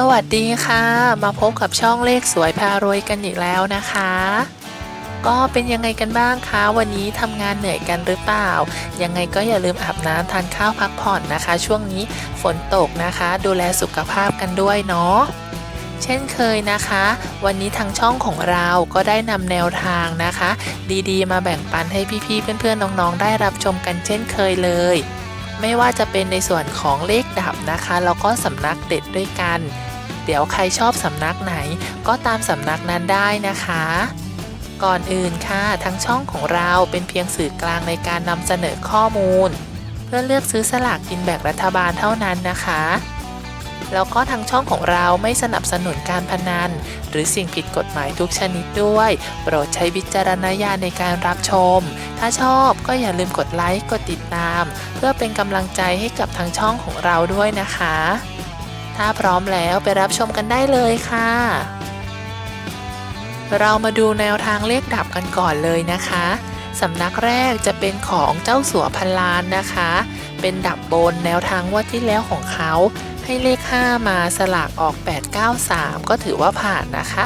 สวัสดีค่ะ มาพบกับช่องเลขสวยพารวยกันอีกแล้วนะคะ ก็เป็นยังไงกันบ้างคะ วันนี้ทำงานเหนื่อยกันหรือเปล่า ยังไงก็อย่าลืมอาบน้ำทานข้าวพักผ่อนนะคะ ช่วงนี้ฝนตกนะคะ ดูแลสุขภาพกันด้วยเนาะเช่นเคยนะคะ วันนี้ทางช่องของเราก็ได้นำแนวทางนะคะ ดีๆ มาแบ่งปันให้พี่ๆเพื่อนๆน้องๆ ได้รับชมกันเช่นเคยเลย ไม่ว่าจะเป็นในส่วนของเลขดับนะคะ แล้วก็สำนักเด็ดด้วยกัน เดี๋ยวใครชอบสำนักไหน ก็ตามสำนักนั้นได้นะคะ ก่อนอื่นค่ะทั้งช่องของเราเป็นเพียงสื่อกลางในการนำเสนอข้อมูล เพื่อเลือกซื้อสลากกินแบ่งรัฐบาลเท่านั้นนะคะ แล้วก็ทางช่องของเราไม่สนับสนุนการพนัน หรือสิ่งผิดกฎหมายทุกชนิดด้วย โปรดใช้วิจารณญาณในการรับชม ถ้าชอบก็อย่าลืมกดไลค์กดติดตาม เพื่อเป็นกำลังใจให้กับทางช่องของเราด้วยนะคะ ถ้าพร้อมแล้วไปรับชมกันได้เลยค่ะเรามาดูแนวทางเลขดับกันก่อนเลยนะคะ สำนักแรกจะเป็นของเจ้าสัวพันล้านนะคะ เป็นดับบนแนวทางงว่าที่แล้วของเขา ให้เลข 5 มาสลากออก 893 ก็ถือว่าผ่านนะคะ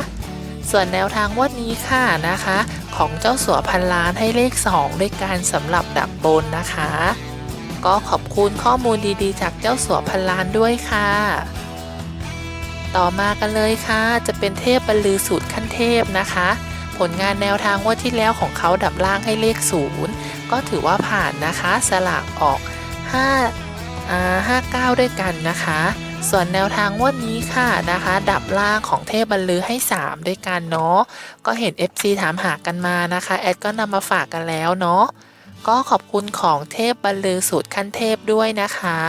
ส่วนแนวทางวันนี้ค่ะนะคะ ของเจ้าสัวพันล้านให้เลข 2 ด้วยการสำหรับดับบนนะคะ ก็ขอบคุณข้อมูลดีๆ จากเจ้าสัวพันล้านด้วยค่ะ ต่อมากันเลยค่ะ จะเป็นเทพบรรลือสูตรขั้นเทพนะคะ ผลงานแนวทางว่าที่แล้วของเขาดับล่างให้เลข 0 ก็ถือว่าผ่านนะคะ สลากออก 5 59 ด้วยกันนะคะ ส่วนแนวทางวันนี้ค่ะนะคะ ดับล่างของเทพบรรลือให้ 3 ด้วยกันเนาะก็เห็น FC ถามหากันมานะคะ แอดก็นำมาฝากกันแล้วเนาะก็ขอบคุณของเทพบรรลือสูตรขั้นเทพด้วยนะคะ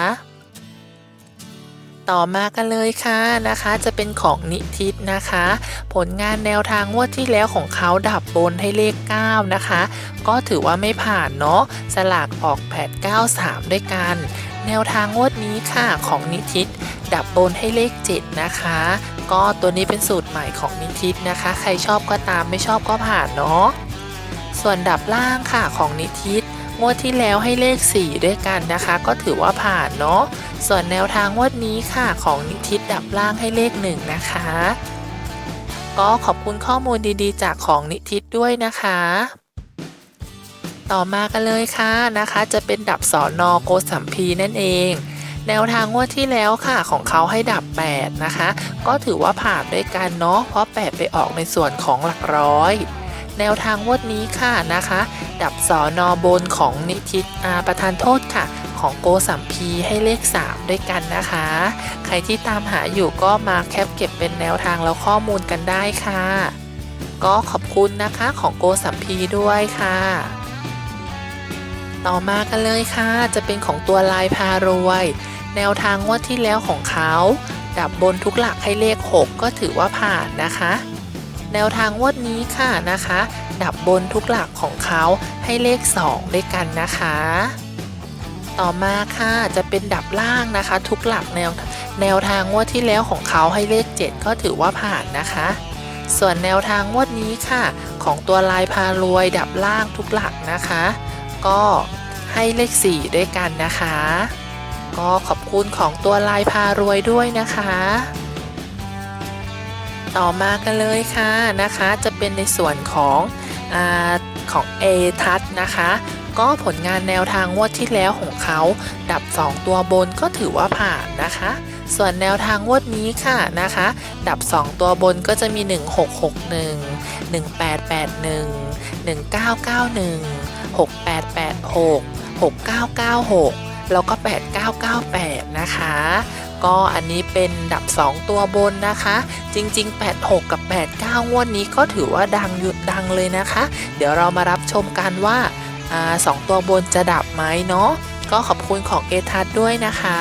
ต่อมากันเลยค่ะนะคะ จะเป็นของนิทิศนะคะ ผลงานแนวทางงวดที่แล้วของเขาดับบนให้เลข 9 นะคะ ก็ถือว่าไม่ผ่านเนาะสลากออก893 ด้วยกัน แนวทางงวดนี้ค่ะของนิทิศดับบนให้เลข 7 นะคะ ก็ตัวนี้เป็นสูตรใหม่ของนิทิศนะคะ ใครชอบก็ตามไม่ชอบก็ผ่านเนาะส่วนดับล่างค่ะของนิทิศงวดที่แล้วให้เลข 4 ด้วยกันนะคะ ก็ถือว่าผ่านเนาะส่วนแนวทางงวดนี้ค่ะของนิทิศดับล่างให้เลข 1 นะคะ ก็ขอบคุณข้อมูลดีๆ จากของนิทิศด้วยนะคะ ต่อมากันเลยค่ะนะคะ จะเป็นดับสอนอโกสัมพีนั่นเอง แนวทางงวดที่แล้วค่ะของเขาให้ดับ 8 นะคะ ก็ถือว่าผ่านด้วยกันเนาะเพราะ 8 ไปออกในส่วนของหลักร้อย แนวทางงวดนี้ค่ะนะคะ ดับสอนอบนของนิทิศอาประธานโทษค่ะของโกสัมพีให้เลข 3 ด้วยกันนะคะ ใครที่ตามหาอยู่ก็มาแคปเก็บเป็นแนวทางแล้วข้อมูลกันได้ค่ะ ก็ขอบคุณนะคะของโกสัมพีด้วยค่ะ ต่อมากันเลยค่ะ จะเป็นของตัวลายพารวย แนวทางงวดที่แล้วของเขา ดับบนทุกหลักให้เลข 6 ก็ถือว่าผ่านนะคะ แนวทางงวดนี้ค่ะนะคะ ดับบนทุกหลักของเขาให้เลข 2 ด้วยกันนะคะ ต่อมาค่ะจะเป็นดับล่างนะคะ ทุกหลักแนวแนวทางงวดที่แล้วของเขาให้เลข 7 ก็ถือว่าผ่านนะคะ ส่วนแนวทางงวดนี้ค่ะ ของตัวลายพารวยดับล่างทุกหลักนะคะ ก็ให้เลข 4 ด้วยกันนะคะ ก็ขอบคุณของตัวลายพารวยด้วยนะคะ ต่อมากันเลยค่ะนะคะ จะเป็นในส่วนของอของ A ทัศนะคะก็ผลงานแนวทางงวดที่แล้วของเขา ดับ 2 ตัวบนก็ถือว่าผ่านนะคะ ส่วนแนวทางงวดนี้ค่ะนะคะ ดับ 2 ตัวบนก็จะมี 1661 1881 1991 6886 6996 แล้วก็ 8998 นะคะ ก็อันนี้เป็นดับ 2 ตัวบนนะคะ จริง ๆ 86 กับ 89 งวดนี้ก็ถือว่าดังหยุดดังเลยนะคะ เดี๋ยวเรามารับชมกันว่าอาสองตัวบนจะดับไหมเนาะก็ขอบคุณของเอทัศด้วยนะคะ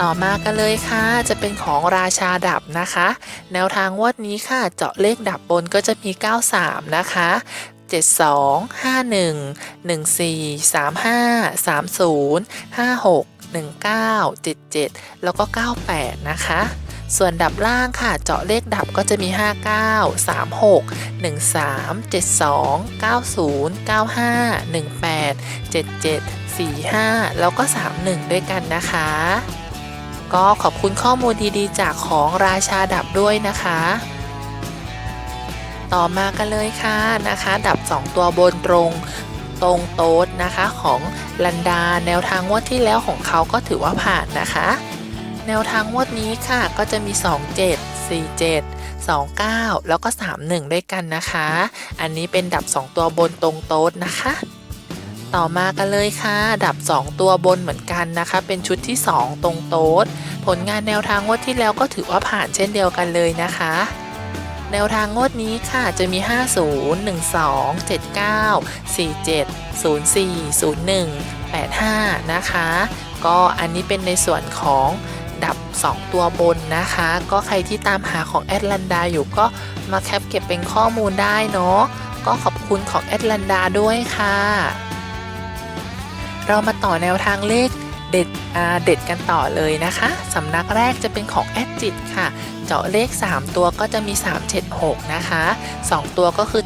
ต่อมากันเลยค่ะ จะเป็นของราชาดับนะคะ แนวทางงวดนี้ค่ะ เจาะเลขดับบนก็จะมี 93 นะคะ72 51 14 35 30 56 19 77 แล้วก็ 98 นะคะ ส่วนดับล่างค่ะ เจาะเลขดับก็จะมี 59 36 13 72 90 95 18 77 45 แล้วก็ 31 ด้วยกันนะคะ ก็ขอบคุณข้อมูลดีๆ จากของราชาดับด้วยนะคะ ต่อมากันเลยค่ะนะคะ ดับ 2 ตัวบนตรงตรงโต๊ดนะคะของลันดา แนวทางงวดที่แล้วของเขาก็ถือว่าผ่านนะคะ แนวทางงวดนี้ค่ะก็จะมี 27 47 29 แล้วก็ 31 ด้วยกันนะคะ อันนี้เป็นดับ 2 ตัวบนตรงโต๊ดนะคะ ต่อมากันเลยค่ะ ดับ 2 ตัวบนเหมือนกันนะคะ เป็นชุดที่ 2 ตรงโต๊ด ผลงานแนวทางงวดที่แล้วก็ถือว่าผ่านเช่นเดียวกันเลยนะคะ แนวทางงวดนี้ค่ะจะมี 50 12 79 47 04 01 85 นะคะ ก็อันนี้เป็นในส่วนของดับ 2 ตัวบนนะคะ ก็ใครที่ตามหาของแอดลันดาอยู่ก็มาแคปเก็บเป็นข้อมูลได้เนาะก็ขอบคุณของแอดลันดาด้วยค่ะ เรามาต่อแนวทางเลขเด็ดเด็ดกันต่อเลยนะคะสำนักแรกจะเป็นของแอดจิตค่ะ เจาะเลข 3 ตัวก็จะมี 376 นะคะ 2 ตัวก็คือ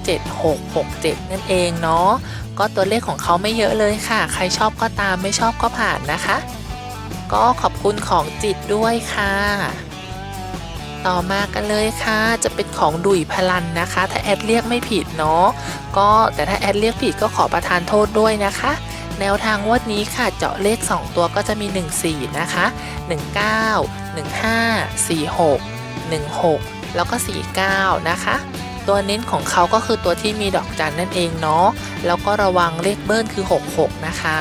7667 นั่นเองเนาะก็ตัวเลขของเขาไม่เยอะเลยค่ะ ใครชอบก็ตามไม่ชอบก็ผ่านนะคะ ก็ขอบคุณของจิตด้วยค่ะ ต่อมากันเลยค่ะ จะเป็นของดุยพลันนะคะ ถ้าแอดเรียกไม่ผิดเนาะก็แต่ถ้าแอดเรียกผิดก็ขอประทานโทษด้วยนะคะ แนวทางงวดนี้ค่ะเจาะเลข 2 ตัวก็จะมี 14 นะคะ 19 15 46 16 แล้วก็ 49 นะคะ ตัวเน้นของเขาก็คือตัวที่มีดอกจันนั่นเองเนาะ แล้วก็ระวังเลขเบิ้ลคือ 66 นะคะ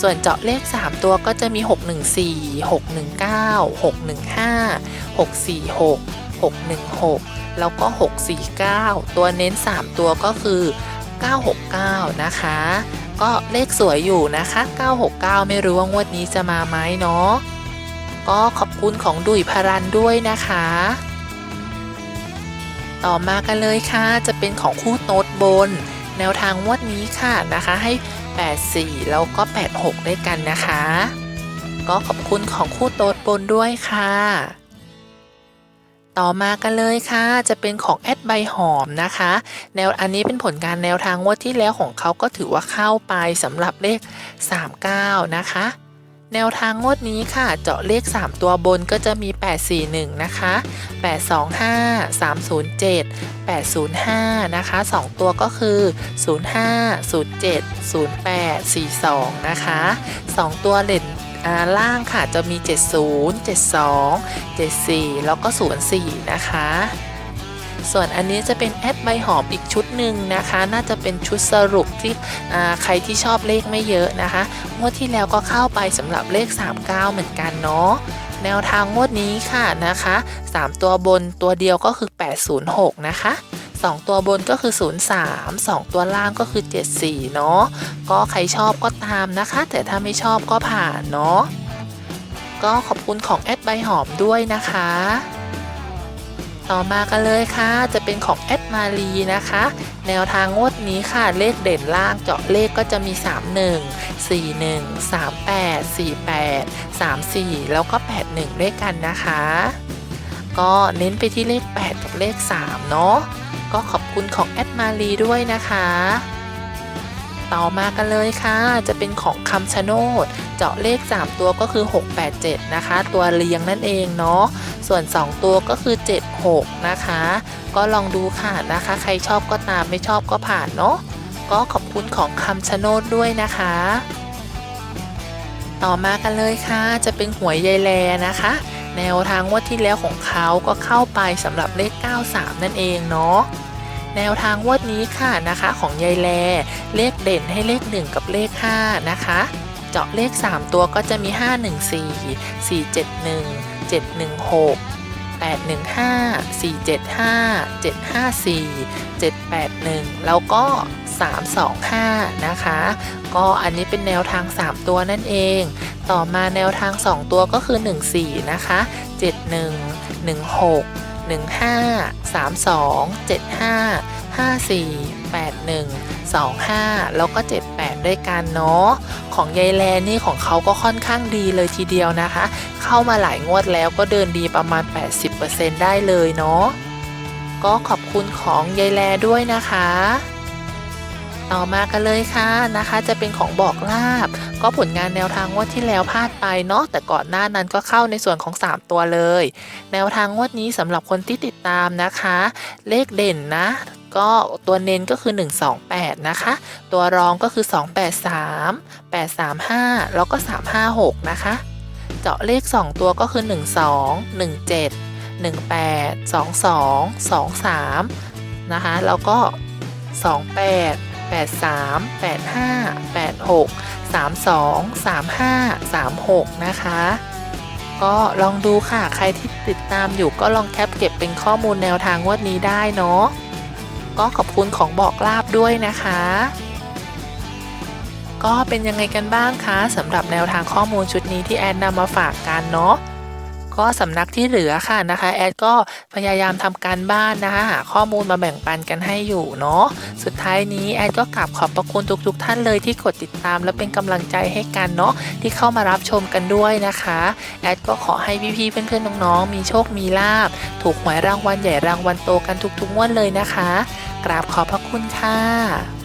ส่วนเจาะเลข 3 ตัวก็จะมี 614 619 615 646 616 แล้วก็ 649 ตัวเน้น 3 ตัวก็คือ 969 นะคะ ก็เลขสวยอยู่นะคะ 969 ไม่รู้ว่างวดนี้จะมาไหมเนาะ ก็ขอบคุณของดุยพารันด้วยนะคะ ต่อมากันเลยค่ะ จะเป็นของคู่โต๊ดบน แนวทางงวดนี้ค่ะนะคะให้ 84 แล้วก็ 86 ด้วยกันนะคะ ก็ขอบคุณของคู่โต๊ดบนด้วยค่ะ ต่อมากันเลยค่ะ จะเป็นของแอดใบหอมนะคะ แนวอันนี้เป็นผลงานแนวทางงวดที่แล้วของเขาก็ถือว่าเข้าไปสำหรับเลข 39 นะคะ แนวทางงวดนี้ค่ะ เจาะเลข 3 ตัวบนก็จะมี 841 นะคะ 825 307 805 นะคะ 2 ตัวก็คือ 05 07 08 42 นะคะ 2 ตัวเด่น ล่างค่ะจะมี 70 72 74 แล้วก็ 04 นะคะ ส่วนอันนี้จะเป็นแอดใบหอมอีกชุดหนึ่งนะคะ น่าจะเป็นชุดสรุปที่ใครที่ชอบเลขไม่เยอะนะคะงวดที่แล้วก็เข้าไปสำหรับเลข 39 เหมือนกันเนาะแนวทางงวดนี้ค่ะนะคะ 3 ตัวบนตัวเดียวก็คือ 806 นะคะ 2 ตัวบนก็คือ 03 2 ตัวล่างก็คือ 74 เนาะก็ใครชอบก็ตามนะคะ แต่ถ้าไม่ชอบก็ผ่านเนาะก็ขอบคุณของแอดใบหอมด้วยนะคะ ต่อมากันเลยค่ะ จะเป็นของแอดมารีนะคะ แนวทางงวดนี้ค่ะ เลขเด่นล่างเจาะเลขก็จะมี 31 41 38 48 34 แล้วก็ 81 ด้วยกันนะคะ ก็เน้นไปที่เลข 8 กับเลข 3 เนาะ คุณของแอดมารีด้วยนะคะ ต่อมากันเลยค่ะ จะเป็นของคำชะโนด เจาะเลข 3 ตัวก็คือ 687 นะคะ ตัวเรียงนั่นเองเนาะ ส่วน 2 ตัวก็คือ 76 นะคะ ก็ลองดูค่ะนะคะ ใครชอบก็ตามไม่ชอบก็ผ่านเนาะ ก็ขอบคุณของคำชะโนดด้วยนะคะต่อมากันเลยค่ะ จะเป็นหวยยายแลนะคะ แนวทางงวดที่แล้วของเขาก็เข้าไปสำหรับเลข 93 นั่นเองเนาะ แนวทางวดนี้ค่ะนะคะ ของยายแล เลขเด่นให้เลข 1 กับเลข 5 นะคะ เจาะเลข 3 ตัวก็จะมี 514 471 716 815 475 754 781 แล้วก็ 325 นะคะ ก็อันนี้เป็นแนวทาง 3 ตัวนั่นเอง ต่อมาแนวทาง 2 ตัวก็คือ 14 นะคะ 71 16 15 32 75 54 81 25 แล้วก็ 78 ด้วยกันเนาะของยายแลนี่ของเขาก็ค่อนข้างดีเลยทีเดียวนะคะ เข้ามาหลายงวดแล้วก็เดินดีประมาณ 80%ได้เลยเนาะก็ขอบคุณของยายแลด้วยนะคะ ต่อมากันเลยค่ะนะคะ จะเป็นของบอกลาบ ก็ผลงานแนวทางงวดที่แล้วพลาดไปเนาะแต่ก่อนหน้านั้นก็เข้าในส่วนของ 3 ตัวเลย แนวทางงวดนี้สำหรับคนที่ติดตามนะคะ เลขเด่นนะก็ตัวเน้นก็คือ 128 นะคะ ตัวรองก็คือ 283 835 แล้วก็ 356 นะคะ เจาะเลข 2 ตัวก็คือ 12 17 18 22 23 นะคะ แล้วก็ 28 83 85 86 32 35 36 นะคะ ก็ลองดูค่ะ ใครที่ติดตามอยู่ก็ลองแคปเก็บเป็นข้อมูลแนวทางงวดนี้ได้เนาะ ก็ขอบคุณของบอกลาบด้วยนะคะ ก็เป็นยังไงกันบ้างคะสำหรับแนวทางข้อมูลชุดนี้ที่แอดนำมาฝากกันเนาะ ก็สำนักที่เหลือค่ะนะคะแอดก็พยายามทำการบ้านนะคะหาข้อมูลมาแบ่งปันกันให้อยู่เนาะสุดท้ายนี้แอดก็กราบขอบพระคุณทุกๆทท่านเลยที่กดติดตาม และเป็นกำลังใจให้กันเนาะที่เข้ามารับชมกันด้วยนะคะแอดก็ขอให้พี่ๆเพื่อนๆน้องๆมีโชคมีลาบถูกหวยรางวัลใหญ่รางวัลโตกันทุกๆงวดเลยนะคะ กราบขอบพระคุณค่ะ